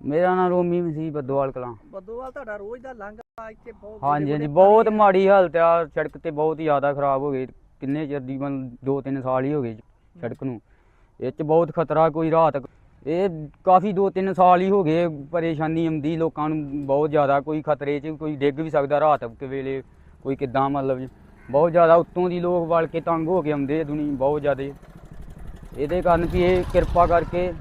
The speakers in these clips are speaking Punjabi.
ਮੇਰਾ ਨਾਮ ਰੋਮੀ ਮਸੀਹ ਬੱਦੋਵਾਲ ਕਲਾਂ। ਬੱਦੋਵਾਲ ਤੁਹਾਡਾ ਰੋਜ਼ ਦਾ ਲੰਘਾ ਇੱਥੇ ਬਹੁਤ ਹਾਂਜੀ ਹਾਂਜੀ ਬਹੁਤ ਮਾੜੀ ਹਾਲਤ ਆ ਸੜਕ ਤੇ ਬਹੁਤ ਹੀ ਜ਼ਿਆਦਾ ਖਰਾਬ ਹੋ ਗਈ। ਕਿੰਨੇ ਚਿਰ ਦੀ ਮਨ 2-3 ਸਾਲ ਹੀ ਹੋ ਗਏ ਸੜਕ ਨੂੰ। ਇਹ ਚ ਬਹੁਤ ਖਤਰਾ ਕੋਈ ਰਾਤ ਇਹ ਕਾਫੀ 2-3 ਸਾਲ ਹੀ ਹੋ ਗਏ ਪਰੇਸ਼ਾਨੀ ਆਉਂਦੀ ਲੋਕਾਂ ਨੂੰ ਬਹੁਤ ਜ਼ਿਆਦਾ ਕੋਈ ਖਤਰੇ 'ਚ ਕੋਈ ਡਿੱਗ ਵੀ ਸਕਦਾ ਰਾਤ ਕੇ ਵੇਲੇ ਕੋਈ ਕਿੱਦਾਂ ਮਤਲਬ ਬਹੁਤ ਜ਼ਿਆਦਾ ਉੱਤੋਂ ਦੀ ਲੋਕ ਵਲ ਕੇ ਤੰਗ ਹੋ ਕੇ ਆਉਂਦੇ ਦੁਨੀ ਬਹੁਤ ਜ਼ਿਆਦਾ। ਇਹਦੇ ਕਾਰਨ ਵੀ ਇਹ ਕਿਰਪਾ ਕਰਕੇ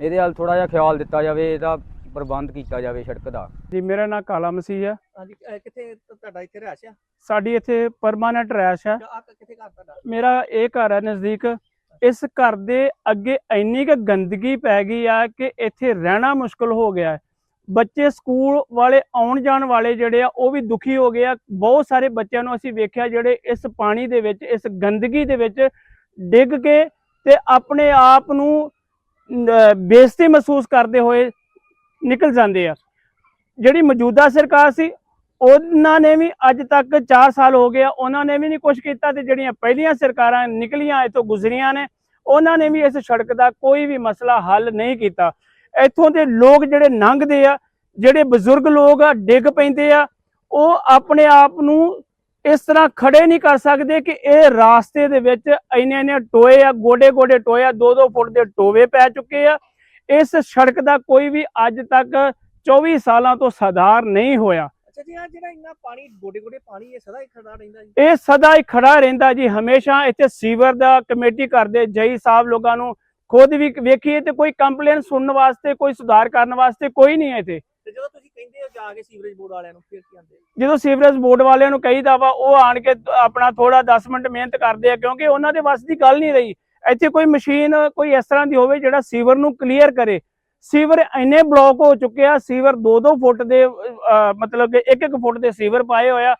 ਇਹਦੇ ਵੱਲ ਥੋੜਾ ਜਿਹਾ ਖਿਆਲ ਦਿੱਤਾ ਜਾਵੇ ਇਹਦਾ ਪ੍ਰਬੰਧ ਕੀਤਾ ਜਾਵੇ ਸੜਕ ਦਾ। ਜੀ ਮੇਰਾ ਨਾਮ ਕਾਲਾ ਮਸੀਹ ਹੈ। ਹਾਂਜੀ ਅਹ ਕਿੱਥੇ ਤ- ਤੁਹਾਡਾ ਇੱਥੇ ਰਹਿਸ਼ ਆ? ਸਾਡੀ ਇੱਥੇ ਪਰਮਾਨੈਂਟ ਰਹਿਸ਼ ਹੈ। ਜਾਂ ਆ ਕਿੱਥੇ ਘਰ ਤੁਹਾਡਾ? ਮੇਰਾ ਇਹ ਘਰ ਹੈ ਨਜ਼ਦੀਕ। ਇਸ ਘਰ ਦੇ ਅੱਗੇ ਇੰਨੀ ਕੁ ਗੰਦਗੀ ਪੈ ਗਈ ਆ ਕਿ ਇੱਥੇ ਰਹਿਣਾ ਮੁਸ਼ਕਲ ਹੋ ਗਿਆ ਹੈ। ਬੱਚੇ ਸਕੂਲ ਵਾਲੇ ਆਉਣ ਜਾਣ ਵਾਲੇ ਜਿਹੜੇ ਆ ਉਹ ਵੀ ਦੁਖੀ ਹੋ ਗਏ ਆ। ਬਹੁਤ ਸਾਰੇ ਬੱਚਿਆਂ ਨੂੰ ਅਸੀਂ ਵੇਖਿਆ ਜਿਹੜੇ ਇਸ ਪਾਣੀ ਦੇ ਵਿੱਚ ਇਸ ਗੰਦਗੀ ਦੇ ਵਿੱਚ ਡਿੱਗ ਕੇ ਤੇ ਆਪਣੇ ਆਪ ਨੂੰ ਬੇਇੱਜ਼ਤੀ ਮਹਿਸੂਸ ਕਰਦੇ ਹੋਏ ਨਿਕਲ ਜਾਂਦੇ ਆ। ਜਿਹੜੀ ਮੌਜੂਦਾ ਸਰਕਾਰ ਸੀ, ਉਹਨਾਂ ਨੇ ਵੀ ਅੱਜ ਤੱਕ 4 ਸਾਲ ਹੋ ਗਿਆ ਉਹਨਾਂ ਨੇ ਵੀ ਨਹੀਂ ਕੁਝ ਕੀਤਾ ਤੇ ਜਿਹੜੀਆਂ ਪਹਿਲੀਆਂ ਸਰਕਾਰਾਂ ਨਿਕਲੀਆਂ, ਇਥੋਂ ਗੁਜ਼ਰੀਆਂ ਨੇ, ਉਹਨਾਂ ਨੇ ਵੀ ਇਸ ਸੜਕ ਦਾ ਕੋਈ ਵੀ ਮਸਲਾ ਹੱਲ ਨਹੀਂ ਕੀਤਾ। ਇੱਥੋਂ ਦੇ ਲੋਕ ਜਿਹੜੇ ਲੰਘਦੇ ਆ, ਜਿਹੜੇ ਬਜ਼ੁਰਗ ਲੋਕ ਆ, ਡਿੱਗ ਪੈਂਦੇ ਆ, ਉਹ ਆਪਣੇ ਆਪ ਨੂੰ ਇਸ ਤਰ੍ਹਾਂ ਖੜੇ ਨਹੀਂ ਕਰ ਸਕਦੇ ਕਿ ਇਹ ਰਾਸਤੇ ਦੇ ਵਿੱਚ ਇੰਨੇ ਇੰਨੇ ਟੋਏ ਆ ਗੋਡੇ ਗੋਡੇ ਟੋਏ ਆ 2-2 ਫੁੱਟ ਦੇ ਟੋਵੇ ਪੈ ਚੁੱਕੇ ਆ। ਇਸ ਸੜਕ ਦਾ ਕੋਈ ਵੀ ਅੱਜ ਤੱਕ 24 ਸਾਲਾਂ ਤੋਂ ਸੁਧਾਰ ਨਹੀਂ ਹੋਇਆ। ਅੱਛਾ ਜੀ ਆ ਜਿਹੜਾ ਇੰਨਾ ਪਾਣੀ ਗੋਡੇ ਗੋਡੇ ਪਾਣੀ ਇਹ ਸਦਾ ਹੀ ਖੜਾ ਰਹਿੰਦਾ ਜੀ? ਇਹ ਸਦਾ ਹੀ ਖੜਾ ਰਹਿੰਦਾ ਜੀ ਹਮੇਸ਼ਾ ਇੱਥੇ ਸੀਵਰ ਦਾ ਕਮੇਟੀ ਕਰਦੇ ਜਈ ਸਾਹਿਬ ਲੋਕਾਂ ਨੂੰ ਖੁਦ ਵੀ ਵੇਖੀਏ ਤੇ ਕੋਈ ਕੰਪਲੇਨ ਸੁਣਨ ਵਾਸਤੇ ਕੋਈ ਸੁਧਾਰ ਕਰਨ ਵਾਸਤੇ ਕੋਈ ਨਹੀਂ ਹੈ ਇੱਥੇ। ਤੇ ਜਦੋਂ ਤੁਸੀਂ ਕੇ ਸੀਵਰੇਜ ਬੋਰਡ ਵਾਲਿਆਂ ਨੂੰ ਫਿਰ ਕੀ ਆਂਦੇ ਜਦੋਂ ਸੀਵਰੇਜ ਬੋਰਡ ਵਾਲਿਆਂ ਨੂੰ ਕਹੀਦਾ ਵਾ, ਉਹ ਆਣ ਕੇ ਆਪਣਾ ਥੋੜਾ 10 ਮਿੰਟ ਮਿਹਨਤ ਕਰਦੇ ਆ, ਕਿਉਂਕਿ ਉਹਨਾਂ ਦੇ ਵੱਸ ਦੀ ਗੱਲ ਨਹੀਂ ਰਹੀ। ਇੱਥੇ ਕੋਈ ਮਸ਼ੀਨ ਕੋਈ ਇਸ ਤਰ੍ਹਾਂ ਦੀ ਹੋਵੇ ਜਿਹੜਾ ਸੀਵਰ ਨੂੰ ਕਲੀਅਰ ਕਰੇ। ਸੀਵਰ ਇੰਨੇ ਬਲੌਕ ਹੋ ਚੁੱਕੇ ਆ, ਸੀਵਰ 2-2 ਫੁੱਟ ਦੇ ਮਤਲਬ ਕਿ 1-1 ਫੁੱਟ ਦੇ ਸੀਵਰ ਪਾਏ ਹੋਇਆ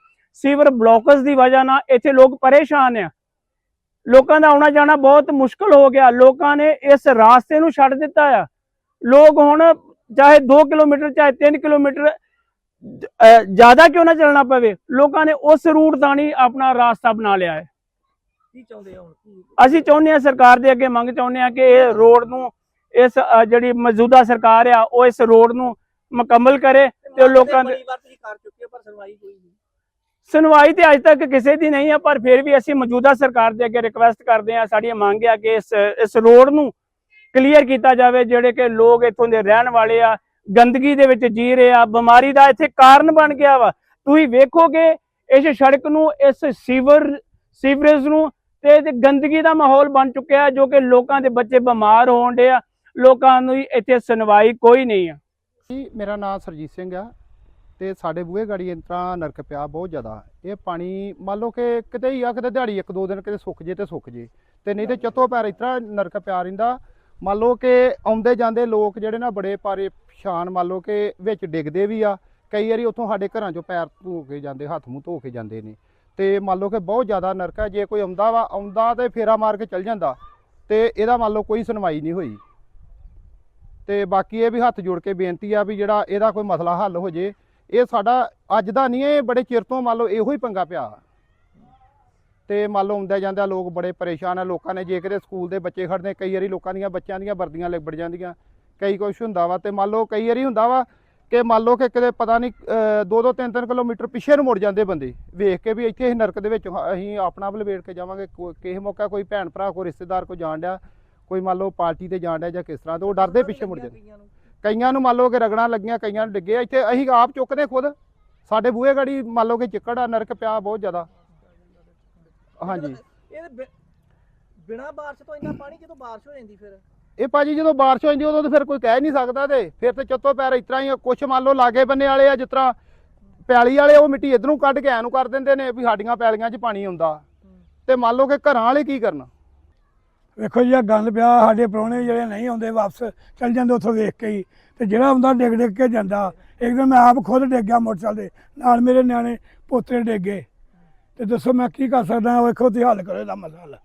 ਸੀਵਰ ਬਲੌਕਸ ਦੀ ਵਜ੍ਹਾ ਨਾਲ ਇੱਥੇ ਲੋਕ ਪਰੇਸ਼ਾਨ ਆ। ਲੋਕਾਂ ਦਾ ਆਉਣਾ ਜਾਣਾ ਬਹੁਤ ਮੁਸ਼ਕਲ ਹੋ ਗਿਆ। ਲੋਕਾਂ ਨੇ ਇਸ ਰਾਸਤੇ ਨੂੰ ਛੱਡ ਦਿੱਤਾ ਆ। ਲੋਕ ਹੁਣ ਚਾਹੇ 2 ਕਿਲੋਮੀਟਰ, ਚਾਹੇ 3 ਕਿਲੋਮੀਟਰ ਜ਼ਿਆਦਾ ਕਿਉਂ ਨਾ ਚੱਲਣਾ ਪਵੇ? ਲੋਕਾਂ ਨੇ ਉਸ ਰੂਟ ਦਾ ਨਹੀਂ ਆਪਣਾ ਰਾਸਤਾ ਬਣਾ ਲਿਆ ਹੈ। ਕੀ ਚਾਹੁੰਦੇ ਹੋ ਅਸੀਂ ਚਾਹੁੰਦੇ ਹਾਂ ਸਰਕਾਰ ਦੇ ਅੱਗੇ ਮੰਗ ਚਾਹੁੰਦੇ ਹਾਂ ਕਿ ਇਹ ਰੋਡ ਨੂੰ ਇਸ ਜਿਹੜੀ ਮੌਜੂਦਾ ਸਰਕਾਰ ਆ ਉਹ ਇਸ ਰੋਡ ਨੂੰ ਮੁਕੰਮਲ ਕਰੇ ਤੇ ਲੋਕਾਂ ਦੇ ਸੁਣਵਾਈ ਤੇ ਅੱਜ ਤੱਕ ਕਿਸੇ ਦੀ ਨਹੀਂ ਹੈ ਪਰ ਫਿਰ ਵੀ ਅਸੀਂ ਮੌਜੂਦਾ ਸਰਕਾਰ ਦੇ ਅੱਗੇ ਰਿਕਵੈਸਟ ਕਰਦੇ ਹਾਂ ਸਾਡੀਆਂ ਮੰਗ ਆ ਕਿ ਇਸ ਇਸ ਰੋਡ ਨੂੰ ਕਲੀਅਰ ਕੀਤਾ ਜਾਵੇ ਜਿਹੜੇ ਕਿ ਲੋਕ ਇੱਥੋਂ ਦੇ ਰਹਿਣ ਵਾਲੇ ਆ ਗੰਦਗੀ ਦੇ ਵਿੱਚ ਜੀ ਰਹੇ ਬਿਮਾਰੀ ਦਾ ਇੱਥੇ ਕਾਰਨ ਬਣ ਗਿਆ ਵਾ। ਤੁਸੀਂ ਵੇਖੋਗੇ ਇਸ ਸੜਕ ਨੂੰ ਇਸ ਸੀਵਰ ਸੀਵਰੇਜ ਨੂੰ ਤੇ ਗੰਦਗੀ ਦਾ ਮਾਹੌਲ ਬਣ ਚੁੱਕਿਆ ਜੋ ਕਿ ਲੋਕਾਂ ਦੇ ਬੱਚੇ ਬਿਮਾਰ ਹੋਣ ਡੇ ਆ। ਲੋਕਾਂ ਨੂੰ ਇੱਥੇ ਸੁਣਵਾਈ ਕੋਈ ਨਹੀਂ ਆ। ਜੀ ਮੇਰਾ ਨਾਮ ਸਰਜੀਤ ਸਿੰਘ ਆ ਤੇ ਸਾਡੇ ਬੂਹੇ ਗਾੜੀ ਇਸ ਤਰ੍ਹਾਂ ਨਰਕ ਪਿਆ ਬਹੁਤ ਜ਼ਿਆਦਾ। ਇਹ ਪਾਣੀ ਮੰਨ ਲਓ ਕਿ ਕਿਤੇ ਹੀ ਆ ਕਿਤੇ ਦਿਹਾੜੀ ਇੱਕ ਦੋ ਦਿਨ ਕਿਤੇ ਸੁੱਕ ਜੇ ਤੇ ਸੁੱਕ ਜੇ। ਤੇ ਨਹੀਂ ਤੇ ਚੱਤੋ ਪੈਰ ਇਸ ਤਰ੍ਹਾਂ ਨਰਕ ਪਿਆ ਰਹਿੰਦਾ। ਮੰਨ ਲਓ ਕਿ ਆਉਂਦੇ ਜਾਂਦੇ ਲੋਕ ਜਿਹੜੇ ਨਾ ਬੜੇ ਪਰੇਸ਼ਾਨ ਮੰਨ ਲਓ ਕਿ ਵਿੱਚ ਡਿੱਗਦੇ ਵੀ ਆ, ਕਈ ਵਾਰੀ ਉੱਥੋਂ ਸਾਡੇ ਘਰਾਂ ਚੋਂ ਪੈਰ ਧੋ ਕੇ ਜਾਂਦੇ, ਹੱਥ ਮੂੰਹ ਧੋ ਕੇ ਜਾਂਦੇ ਨੇ। ਤੇ ਮੰਨ ਲਓ ਕਿ ਬਹੁਤ ਜ਼ਿਆਦਾ ਨਰਕ ਹੈ ਜੇ ਕੋਈ ਆਉਂਦਾ ਵਾ, ਆਉਂਦਾ ਤੇ ਫੇਰਾ ਮਾਰ ਕੇ ਚੱਲ ਜਾਂਦਾ ਤੇ ਇਹਦਾ ਮੰਨ ਲਓ ਕੋਈ ਸੁਣਵਾਈ ਨਹੀਂ ਹੋਈ। ਤੇ ਬਾਕੀ ਇਹ ਵੀ ਹੱਥ ਜੋੜ ਕੇ ਬੇਨਤੀ ਆ ਵੀ ਜਿਹੜਾ ਇਹਦਾ ਕੋਈ ਮਸਲਾ ਹੱਲ ਹੋ ਜੇ, ਇਹ ਸਾਡਾ ਅੱਜ ਦਾ ਨਹੀਂ, ਇਹ ਬੜੇ ਚਿਰ ਤੋਂ ਮੰਨ ਲਓ ਇਹੋ ਹੀ ਪੰਗਾ ਪਿਆ। ਤੇ ਮੰਨ ਲਓ ਆਉਂਦੇ ਜਾਂਦੇ ਲੋਕ ਬੜੇ ਪਰੇਸ਼ਾਨ ਆ ਲੋਕਾਂ ਨੇ ਜੇ ਕਿਤੇ ਸਕੂਲ ਦੇ ਬੱਚੇ ਖੜਨੇ ਕਈ ਵਾਰੀ ਲੋਕਾਂ ਦੀਆਂ ਬੱਚਿਆਂ ਦੀਆਂ ਵਰਦੀਆਂ ਲਿਬੜ ਜਾਂਦੀਆਂ ਕਈ ਕੁਛ ਹੁੰਦਾ ਵਾ ਤੇ ਮੰਨ ਲਓ ਕਈ ਵਾਰੀ ਹੁੰਦਾ ਵਾ ਕਿ ਮੰਨ ਲਓ ਕਿ ਕਿਤੇ ਪਤਾ ਨਹੀਂ 2-2 3-3 ਕਿਲੋਮੀਟਰ ਪਿੱਛੇ ਨੂੰ ਮੁੜ ਜਾਂਦੇ ਬੰਦੇ ਵੇਖ ਕੇ ਵੀ ਇੱਥੇ ਅਸੀਂ ਨਰਕ ਦੇ ਵਿੱਚ ਅਸੀਂ ਆਪਣਾ ਵਲਵੇੜ ਕੇ ਜਾਵਾਂਗੇ ਕੋ- ਕਿਸੇ ਮੌਕਾ ਕੋਈ ਭੈਣ ਭਰਾ ਕੋਈ ਰਿਸ਼ਤੇਦਾਰ ਕੋਈ ਜਾਣ ਡਿਆ ਕੋਈ ਮੰਨ ਲਓ ਪਾਰਟੀ ਤੇ ਜਾਣ ਡਿਆ ਜਾਂ ਕਿਸ ਤਰ੍ਹਾਂ ਤੇ ਉਹ ਡਰਦੇ ਪਿੱਛੇ ਮੁੜ ਜਾਂਦੇ ਕਈਆਂ ਨੂੰ। ਕਈਆਂ ਨੂੰ ਮੰਨ ਲਓ ਕਿ ਰਗੜਾਂ ਲੱਗੀਆਂ ਕਈਆਂ ਨੂੰ ਡਿੱਗੇ ਇੱਥੇ ਅਸੀਂ ਆਪ ਚੁੱਕਦੇ ਖੁਦ ਸਾਡੇ ਬੂਹੇ ਗਾੜੀ ਮੰਨ ਲਓ ਕਿ ਚਿੱਕੜ ਆ ਨਰਕ ਪਿਆ ਬਹੁਤ ਜ਼ਿਆਦਾ ਹਾਂਜੀ। ਇਹ ਬਿ- ਬਿਨਾਂ ਬਾਰਿਸ਼ ਤੋਂ ਇੰਨਾ ਪਾਣੀ ਜਦੋਂ ਬਾਰਿਸ਼ ਹੋ ਜਾਂਦੀ ਫਿਰ? ਇਹ ਭਾਜੀ ਜਦੋਂ ਬਾਰਿਸ਼ ਹੋ ਜਾਂਦੀ ਉਦੋਂ ਤਾਂ ਫਿਰ ਕੋਈ ਕਹਿ ਨਹੀਂ ਸਕਦਾ ਤੇ। ਫਿਰ ਤੇ ਚੱਤੋ ਪੈਰ ਇਸ ਤਰ੍ਹਾਂ ਹੀ ਆ। ਕੁਛ ਮੰਨ ਲਓ ਲਾਗੇ ਬੰਨੇ ਵਾਲੇ ਆ ਜਿਸ ਤਰ੍ਹਾਂ ਪੈਲੀ ਵਾਲੇ ਉਹ ਮਿੱਟੀ ਇਧਰੋਂ ਕੱਢ ਕੇ ਐ ਨੂੰ ਕਰ ਦਿੰਦੇ ਨੇ ਵੀ ਸਾਡੀਆਂ ਪੈਲੀਆਂ 'ਚ ਪਾਣੀ ਆਉਂਦਾ ਤੇ ਮੰਨ ਲਓ ਕਿ ਘਰਾਂ ਵਾਲੇ ਕੀ ਕਰਨ? ਵੇਖੋ ਜੀ ਆ ਗੰਦ ਪਿਆ ਸਾਡੇ ਪ੍ਰਾਹੁਣੇ ਜਿਹੜੇ ਨਹੀਂ ਆਉਂਦੇ ਵਾਪਸ ਚੱਲ ਜਾਂਦੇ ਉੱਥੋਂ ਵੇਖ ਕੇ ਹੀ। ਤੇ ਜਿਹੜਾ ਆਉਂਦਾ ਡਿੱਗ ਡਿੱਗ ਕੇ ਜਾਂਦਾ। ਇੱਕ ਦਿਨ ਮੈਂ ਆਪ ਖੁਦ ਡਿੱਗ ਗਿਆ ਮੋਟਰਸਾਈਕਲ ਦੇ ਨਾਲ ਮੇਰੇ ਨਿਆਣੇ ਪੋਤੇ ਡਿੱਗੇ ਤੇ ਦੱਸੋ ਮੈਂ ਕੀ ਕਰ ਸਕਦਾ ਵੇਖੋ ਤੁਸੀਂ ਹੱਲ ਕਰੋ ਇਹਦਾ ਮਸਲਾ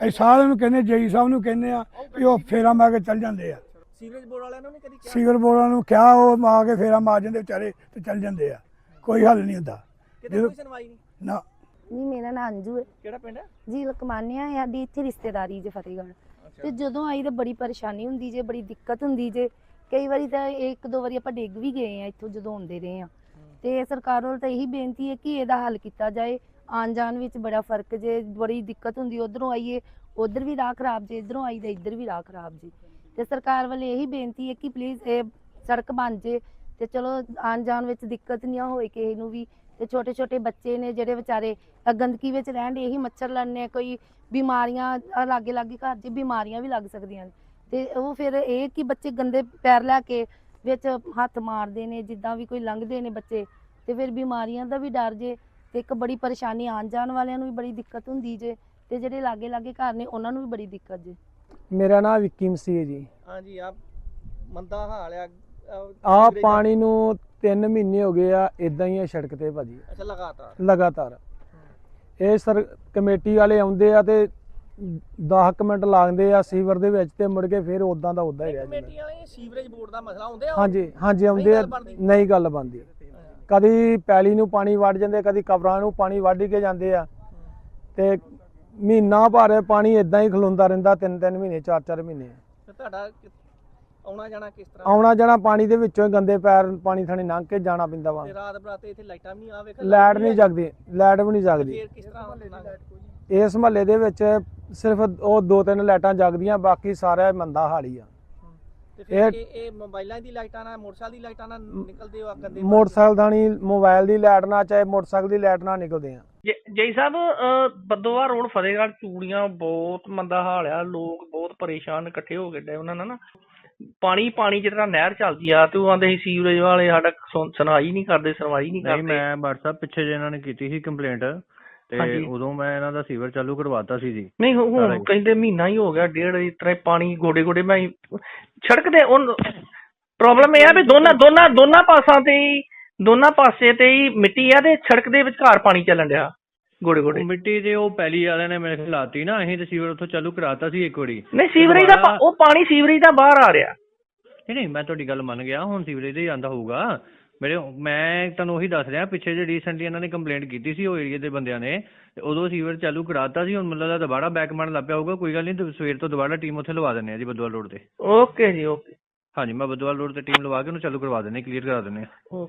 ਅਸੀਂ ਸਾਰਿਆਂ ਨੂੰ ਕਹਿੰਦੇ ਜਈ ਸਾਹਿਬ ਨੂੰ ਕਹਿੰਦੇ ਆ ਵੀ ਉਹ ਫੇਰਾ ਮਾਰ ਕੇ ਚੱਲ ਜਾਂਦੇ ਆ। ਸੀਵਰੇਜ ਬੋਰਡ ਵਾਲਿਆਂ ਨੂੰ ਨਹੀਂ ਕਦੀ ਕਿਹਾ? ਸੀਵਰ ਬੋਰਾਂ ਨੂੰ ਕਿਹਾ ਉਹ ਮਾਰ ਕੇ ਫੇਰਾ ਮਾਰ ਜਾਂਦੇ ਵਿਚਾਰੇ ਤੇ ਚੱਲ ਜਾਂਦੇ ਆ। ਕੋਈ ਹੱਲ ਨਹੀਂ ਹੁੰਦਾ। ਕਿਤੇ ਜਦੋਂ- ਕੋਈ ਸੁਣਵਾਈ ਨਹੀਂ? ਨਾ। ਜੀ ਮੇਰਾ ਨਾਂ ਅੰਜੂ ਹੈ। ਕਿਹੜਾ ਪਿੰਡ ਹੈ? ਜੀ ਲਕਮਾਨਿਆ ਸਾਡੀ ਇੱਥੇ ਰਿਸ਼ਤੇਦਾਰੀ ਜੇ ਫਤਿਹਗੜ੍ਹ। ਤੇ ਜਦੋਂ ਆਈ ਤਾਂ ਬੜੀ ਪਰੇਸ਼ਾਨੀ ਹੁੰਦੀ ਜੇ ਬੜੀ ਦਿੱਕਤ ਹੁੰਦੀ ਜੇ। ਕਈ ਵਾਰੀ ਤਾਂ ਇੱਕ ਦੋ ਵਾਰੀ ਆਪਾਂ ਡਿੱਗ ਵੀ ਗਏ ਆ ਇੱਥੋਂ ਜਦੋਂ ਆਉਂਦੇ ਰਹੇ ਆ। ਤੇ ਸਰਕਾਰ ਵੱਲ ਤਾਂ ਇਹੀ ਬੇਨਤੀ ਹੈ ਕਿ ਇਹਦਾ ਹੱਲ ਕੀਤਾ ਜਾਏ। ਆਉਣ ਜਾਣ ਵਿੱਚ ਬੜਾ ਫ਼ਰਕ ਜੇ, ਬੜੀ ਦਿੱਕਤ ਹੁੰਦੀ, ਉਧਰੋਂ ਆਈਏ, ਉਧਰ ਵੀ ਰਾਹ ਖਰਾਬ ਜੇ, ਇਧਰੋਂ ਆਈ ਤਾਂ ਇੱਧਰ ਵੀ ਰਾਹ ਖਰਾਬ ਜੀ। ਤੇ ਸਰਕਾਰ ਵੱਲ ਇਹੀ ਬੇਨਤੀ ਹੈ ਕਿ ਪਲੀਜ਼ ਇਹ ਸੜਕ ਬਣ ਜੇ ਤੇ ਚਲੋ ਆਉਣ ਜਾਣ ਵਿੱਚ ਦਿੱਕਤ ਨਹੀਂ ਹੋਏ ਕਿਸੇ ਨੂੰ ਵੀ। ਤੇ ਛੋਟੇ ਛੋਟੇ ਬੱਚੇ ਨੇ ਜਿਹੜੇ ਵਿਚਾਰੇ ਗੰਦਗੀ ਵਿੱਚ ਰਹਿਣ ਦੇ ਇਹੀ ਮੱਛਰ ਲੜਨੇ ਕੋਈ ਬਿਮਾਰੀਆਂ ਲਾਗੇ ਲਾਗੇ ਘਰ 'ਚ ਬਿਮਾਰੀਆਂ ਵੀ ਲੱਗ ਸਕਦੀਆਂ ਨੇ। ਤੇ ਉਹ ਫਿਰ ਇਹ ਕਿ ਬੱਚੇ ਗੰਦੇ ਪੈਰ ਲੈ ਕੇ ਵਿੱਚ ਹੱਥ ਮਾਰਦੇ ਨੇ ਜਿੱਦਾਂ ਵੀ ਕੋਈ ਲੰਘਦੇ ਨੇ ਬੱਚੇ ਤੇ ਫਿਰ ਬਿਮਾਰੀਆਂ ਦਾ ਵੀ ਡਰ ਜੇ ਤੇ ਇੱਕ ਬੜੀ ਪਰੇਸ਼ਾਨੀ ਆਉਣ ਜਾਣ ਵਾਲਿਆਂ ਨੂੰ ਵੀ ਬੜੀ ਦਿੱਕਤ ਹੁੰਦੀ ਜੇ ਤੇ ਜਿਹੜੇ ਲਾਗੇ ਲਾਗੇ ਘਰ ਨੇ ਉਹਨਾਂ ਨੂੰ ਵੀ ਬੜੀ ਦਿੱਕਤ ਜੇ। ਮੇਰਾ ਨਾਮ ਵਿੱਕੀ ਮਸੀਹ ਹੈ ਜੀ। ਹਾਂਜੀ ਆ ਮੰਦਾ ਹਾਲ ਆ। ਆ। ਪਾਣੀ ਨੂੰ 3 ਮਹੀਨੇ ਹੋ ਗਏ ਆ ਇਦਾਂ ਹੀ ਆ ਸੜਕ ਤੇ ਭਾਜੀ। ਅੱਛਾ ਲਗਾਤਾਰ? ਲਗਾਤਾਰ। ਇਹ ਸਰ ਕਮੇਟੀ ਵਾਲੇ ਆਉਂਦੇ ਆ ਤੇ 10 ਮਿੰਟ ਲਾਉਂਦੇ ਆ ਸੀਵਰ ਦੇ ਵਿੱਚ ਤੇ ਮੁੜ ਕੇ ਫਿਰ ਉਦਾਂ ਦਾ ਉਦਾਂ ਹੀ ਰਹਿ ਜਾਂਦਾ। ਕਮੇਟੀ ਵਾਲੇ ਸੀਵਰੇਜ ਬੋਰਡ ਦਾ ਮਸਲਾ ਹੁੰਦੇ ਆ ਹਾਂਜੀ ਹਾਂਜੀ ਆਉਂਦੇ ਆ? ਨਹੀਂ ਗੱਲ ਬਣਦੀ। ਕਦੀ ਪੈਲੀ ਨੂੰ ਪਾਣੀ ਵੱਢ ਜਾਂਦੇ ਕਦੀ ਕਬਰਾਂ ਨੂੰ ਪਾਣੀ ਵੱਢ ਕੇ ਜਾਂਦੇ ਆ। ਤੇ ਮਹੀਨਾ ਭਰ ਪਾਣੀ ਇਦਾਂ ਹੀ ਖਲੋਂਦਾ ਰਹਿੰਦਾ ਤਿੰਨ ਤਿੰਨ ਮਹੀਨੇ ਚਾਰ ਚਾਰ ਮਹੀਨੇ। ਤੇ ਤੁਹਾਡਾ ਆਉਣਾ ਜਾਣਾ ਕਿਸ ਤਰ੍ਹਾਂ? ਆਉਣਾ ਜਾਣਾ ਪਾਣੀ ਦੇ ਵਿੱਚੋਂ ਹੀ ਗੰਦੇ ਪੈਰ ਪਾਣੀ ਥਾਣੀ ਲੰਘ ਕੇ ਜਾਣਾ ਪੈਂਦਾ ਵਾ। ਤੇ ਰਾਤ ਬਰਾਤੇ ਇੱਥੇ ਲਾਈਟਾਂ ਵੀ ਨਹੀਂ ਆ ਵੇਖ ਲਾਈਟ ਨਹੀਂ ਜਗਦੀ ਲਾਈਟ ਵੀ ਨਹੀਂ ਜਗਦੀ? ਇਸ ਮਹੱਲੇ ਦੇ ਵਿੱਚ ਸਿਰਫ ਉਹ ਦੋ ਤਿੰਨ ਲਾਈਟਾਂ ਜਗਦੀਆਂ ਬਾਕੀ ਸਾਰਾ ਮੰਦਾ ਹਾਲ ਹੀ ਆ। ਤੇ ਫਿਰ ਇਹ- ਇਹ ਇਹ ਮੋਬਾਈਲਾਂ ਦੀ ਲਾਈਟਾਂ ਨਾਲ ਮੋਟਰਸਾਈਕਲ ਦੀ ਲਾਈਟਾਂ ਨਾਲ ਨਿਕਲਦੇ ਹੋ ਆ ਗੰਦੇ ਮੋਟਰਸਾਈਕਲ ਦਾ ਨਹੀਂ ਮੋਬਾਈਲ ਦੀ ਲਾਈਟ ਨਾਲ ਚਾਹੇ ਮੋਟਰਸਾਈਕਲ ਦੀ ਲਾਈਟ ਨਾਲ ਨਿਕਲਦੇ ਆ। ਜੈ ਸਾਹਿਬ ਅਹ, ਬੱਦੋਵਾ ਰੋਡ ਫਤਿਹਗੜ੍ਹ ਚੂੜੀਆਂ ਬਹੁਤ ਮੰਦਾ ਹਾਲ ਆ। ਲੋਕ ਬਹੁਤ ਪਰੇਸ਼ਾਨ ਇਕੱਠੇ ਹੋ ਗਏ ਡੇ ਉਹਨਾਂ ਨਾਲ ਨਾ। ਪਾਣੀ ਪਾਣੀ ਤਰ੍ਹਾਂ ਨਹਿਰ ਚੱਲਦੀ ਆ ਤੇ ਉਹ ਆਂਦੇ ਸੀ ਸੀਵਰੇਜ ਵਾਲੇ ਸਾਡਾ ਸੁਣ- ਸੁਣਵਾਈ ਨਹੀਂ ਕਰਦੇ ਸੁਣਵਾਈ ਨਹੀਂ ਨਹੀਂ ਕਰਦੇ। ਮੈਂ WhatsApp ਪਿੱਛੇ ਜੇ ਇਹਨਾਂ ਨੇ ਕੀਤੀ ਸੀ ਕੰਪਲੇਂਟ ਤੇ। ਉਦੋਂ ਮੈਂ ਇਹਨਾਂ ਦਾ ਸੀਵਰ ਚਾਲੂ ਕਰਵਾਤਾ ਸੀ ਜੀ। ਨਹੀਂ ਹੁਣ- ਹੀ। ਕਹਿੰਦੇ ਮਹੀਨਾ ਹੀ ਹੋ ਗਿਆ ਡੇਢ ਹੀ ਪਾਣੀ ਗੋਡੇ ਗੋਡੇ ਮੈਂ ਹੀ- ਤੇ ਉਹ ਪ੍ਰੋਬਲਮ ਇਹ ਆ ਵੀ ਦੋਨਾਂ ਦੋਨਾਂ ਦੋਨਾਂ ਪਾਸਾਂ ਤੇ ਹੀ ਦੋਨਾਂ ਪਾਸੇ ਤੇ ਹੀ ਮਿੱਟੀ ਆ ਤੇ ਸੜਕ ਦੇ ਵਿਚਕਾਰ ਪਾਣੀ ਚੱਲਣ ਡਿਆ ਗੋਡੇ ਉਹ ਮਿੱਟੀ ਦੇ ਉਹ ਪਹਿਲੀ ਵਾਲਿਆਂ ਨੇ ਮੇਰੇ ਖਿਆਲ ਲਾਤੀ ਨਾ ਅਸੀਂ ਤੇ ਸੀਵਰ ਉੱਥੋਂ ਚਾਲੂ ਕਰਾਤਾ ਸੀ ਇੱਕ ਵਾਰੀ। ਨਹੀਂ ਸੀਵਰੇਜ ਦਾ ਉਹ ਪਾਣੀ ਸੀਵਰੇਜ ਦਾ ਬਾਹਰ ਆ ਰਿਹਾ। ਨਹੀਂ ਨਹੀਂ ਮੈਂ ਤੁਹਾਡੀ ਗੱਲ ਮੰਨ ਗਿਆ ਹੁਣ ਸੀਵਰੇਜ ਦੇ ਆਂਦਾ ਹੋਊਗਾ। ਮੇਰੇ ਮੈਂ ਤੁਹਾਨੂੰ ਉਹੀ ਦੱਸ ਰਿਹਾ ਪਿੱਛੇ ਜੇ ਰੀਸੈਂਟਲੀ ਇਹਨਾਂ ਨੇ ਕੰਪਲੇਂਟ ਕੀਤੀ ਸੀ ਉਹ ਏਰੀਆ ਦੇ ਬੰਦਿਆਂ ਨੇ ਤੇ ਉਦੋਂ ਸੀਵਰ ਚਾਲੂ ਕਰਾਤਾ ਸੀ ਹੁਣ ਮੈਨੂੰ ਲੱਗਦਾ ਦੁਬਾਰਾ ਬੈਕ ਮਾਰਨ ਲੱਗ ਪਿਆ ਹੋਊਗਾ ਕੋਈ ਗੱਲ ਨਹੀਂ ਤੇ ਸਵੇਰ ਤੋਂ ਦੁਬਾਰਾ ਟੀਮ ਉੱਥੇ ਲਵਾ ਦਿੰਦੇ ਆ ਜੀ ਬਦਵਾਲ ਰੋਡ ਤੇ। ਓਕੇ ਜੀ ਓਕੇ ਹਾਂਜੀ ਮੈਂ ਬਦਵਾਲ ਰੋਡ ਤੇ ਟੀਮ ਲਵਾ ਕੇ ਉਹਨੂੰ ਚਾਲੂ ਕਰਵਾ ਦਿੰਦੇ ਕਲੀਅਰ ਕਰਾ ਦਿੰਦੇ ਆ।